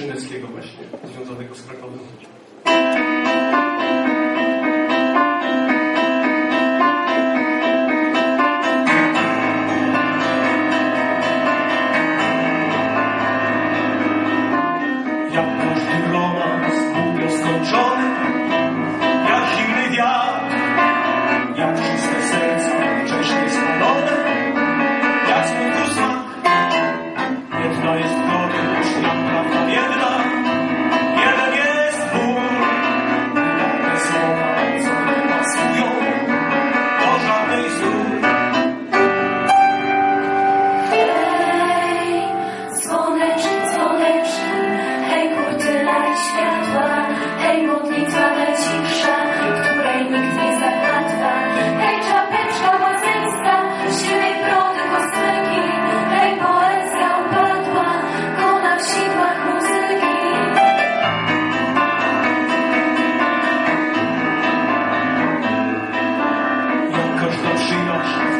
Szyneckiego właśnie, związanego z Krakowem. Jak każdy romans, długo skończony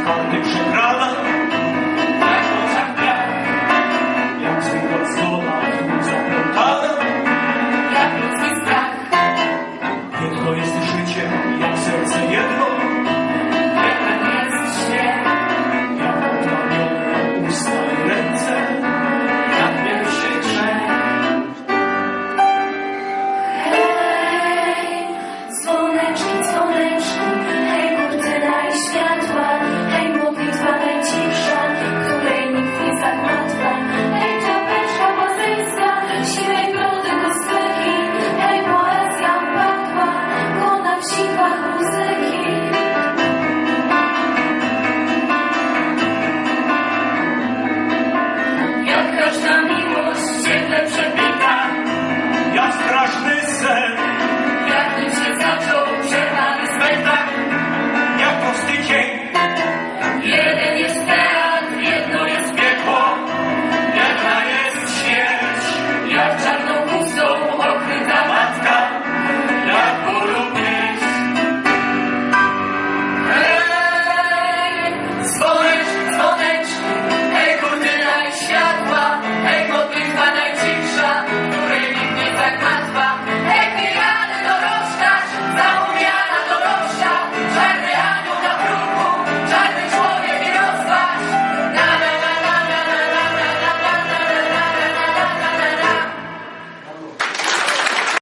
kąty przyprawa na nosach tak, tak, tak. jak zwykła zgoda tu zaplątana jak ludzki strach. Piękno jest życie she